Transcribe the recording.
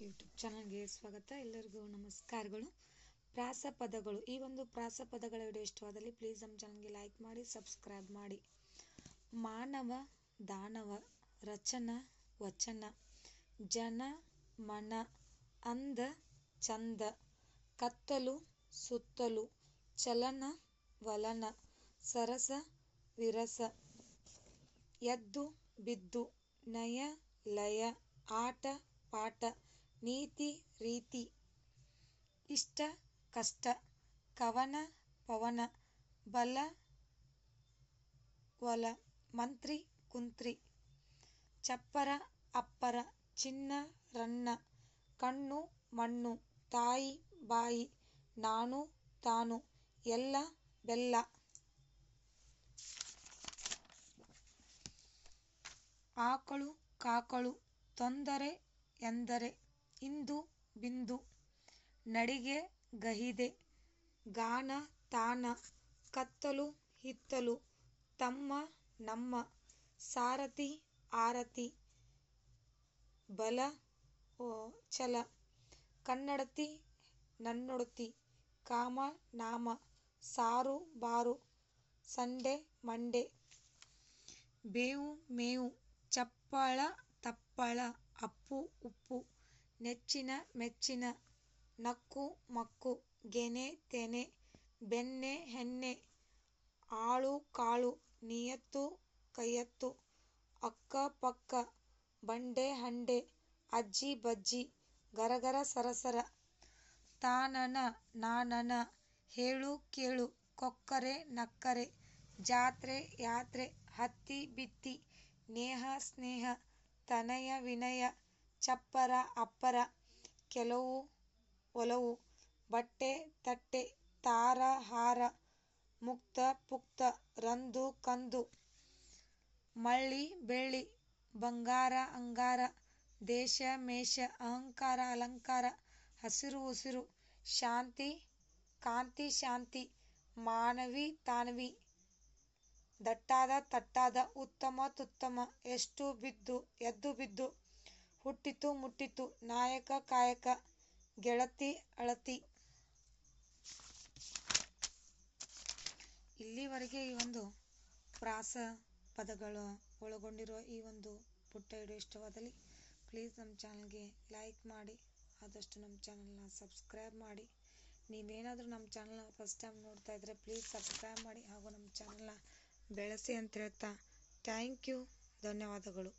YouTube ಚಾನಲ್ಗೆ ಸ್ವಾಗತ. ಎಲ್ಲರಿಗೂ ನಮಸ್ಕಾರಗಳು. ಪ್ರಾಸ ಪದಗಳು ಈ ಒಂದು ಪ್ರಾಸ ಪದಗಳ ವಿಡಿಯೋ ಇಷ್ಟವಾದಲ್ಲಿ ಪ್ಲೀಸ್ ನಮ್ಮ ಚಾನಲ್ಗೆ ಲೈಕ್ ಮಾಡಿ, ಸಬ್ಸ್ಕ್ರೈಬ್ ಮಾಡಿ. ಮಾನವ, ದಾನವ, ರಚನ, ವಚನ, ಜನ, ಮನ ಅಂದ ಚಂದ, ಕತ್ತಲು, ಸುತ್ತಲು, ಚಲನ, ವಲನ, ಸರಸ, ವಿರಸ, ಎದ್ದು, ಬಿದ್ದು, ನಯ, ಲಯ, ಆಟ, ಪಾಠ ನೀತಿ, ರೀತಿ, ಇಷ್ಟ, ಕಷ್ಟ, ಕವನ, ಪವನ, ಬಲ, ಒಲ, ಮಂತ್ರಿ, ಕುಂತ್ರಿ, ಚಪ್ಪರ, ಅಪ್ಪರ, ಚಿನ್ನ, ರನ್ನ, ಕಣ್ಣು, ಮಣ್ಣು, ತಾಯಿ, ಬಾಯಿ, ನಾನು, ತಾನು, ಎಲ್ಲ, ಬೆಲ್ಲ. ಆಕಳು, ಕಾಕಳು, ತೊಂದರೆ, ಎಂದರೆ ಇಂದು ಬಿಂದು ನಡಿಗೆ ಗಹಿದೆ ಗಾನ ತಾನ ಕತ್ತಲು ಹಿತ್ತಲು ತಮ್ಮ ನಮ್ಮ ಸಾರಥಿ ಆರತಿ ಬಲ ಛಲ ಕನ್ನಡತಿ ನನ್ನೊಡತಿ ಕಾಮ ನಾಮ ಸಾರು ಬಾರು ಸಂಡೆ ಮಂಡೆ ಬೇವು ಮೇವು ಚಪ್ಪಳ ತಪ್ಪಳ ಅಪ್ಪು ಉಪ್ಪು ನೆಚ್ಚಿನ ಮೆಚ್ಚಿನ ನಕ್ಕು ಮಕ್ಕು ಗೆನೆ ತೆನೆ ಬೆನ್ನೆ ಹೆಣ್ಣೆ ಆಳು ಕಾಳು ನಿಯತ್ತು ಕೈಯತ್ತು ಅಕ್ಕ ಪಕ್ಕ ಬಂಡೆ ಹಂಡೆ ಅಜ್ಜಿ ಬಜ್ಜಿ ಗರಗರ ಸರಸರ ತಾನನ ನಾನನ ಹೇಳು ಕೇಳು ಕೊಕ್ಕರೆ ನಕ್ಕರೆ ಜಾತ್ರೆ ಯಾತ್ರೆ ಹತ್ತಿ ಬಿತ್ತಿ ನೇಹ ಸ್ನೇಹ ತನಯ ವಿನಯ ಚಪ್ಪರ, ಅಪ್ಪರ, ಕೆಲವು ಒಲವು, ಬಟ್ಟೆ, ತಟ್ಟೆ, ತಾರ, ಹಾರ, ಮುಕ್ತ, ಪುಕ್ತ, ರಂದು, ಕಂದು, ಮಳ್ಳಿ, ಬೆಳ್ಳಿ, ಬಂಗಾರ, ಅಂಗಾರ, ದೇಶ, ಮೇಷ, ಅಹಂಕಾರ, ಅಲಂಕಾರ, ಹಸಿರು, ಉಸಿರು, ಶಾಂತಿ, ಕಾಂತಿ, ಶಾಂತಿ, ಮಾನವಿ, ತಾನವಿ, ದಟ್ಟಾದ, ತಟ್ಟಾದ, ಉತ್ತಮ, ತುತ್ತಮ, ಎಷ್ಟು ಬಿದ್ದು, ಎದ್ದು ಬಿದ್ದು ಹುಟ್ಟಿತು ಮುಟ್ಟಿತು. ನಾಯಕ, ಕಾಯಕ, ಗೆಳತಿ, ಅಳತಿ. ಇಲ್ಲಿವರೆಗೆ ಈ ಒಂದು ಪ್ರಾಸ ಪದಗಳು ಒಳಗೊಂಡಿರುವ ಈ ಒಂದು ಪುಟ್ಟ ವಿಡಿಯೋ ಇಷ್ಟವಾದಲ್ಲಿ ಪ್ಲೀಸ್ ನಮ್ಮ ಚಾನಲ್ಗೆ ಲೈಕ್ ಮಾಡಿ, ಆದಷ್ಟು ನಮ್ಮ ಚಾನಲ್ನ ಸಬ್ಸ್ಕ್ರೈಬ್ ಮಾಡಿ. ನೀವೇನಾದರೂ ನಮ್ಮ ಚಾನಲ್ನ ಫಸ್ಟ್ ಟೈಮ್ ನೋಡ್ತಾ ಇದ್ದರೆ ಪ್ಲೀಸ್ ಸಬ್ಸ್ಕ್ರೈಬ್ ಮಾಡಿ ಹಾಗೂ ನಮ್ಮ ಚಾನಲ್ನ ಬೆಳೆಸಿ ಅಂತ ಹೇಳ್ತಾ ಥ್ಯಾಂಕ್ ಯು ಧನ್ಯವಾದಗಳು.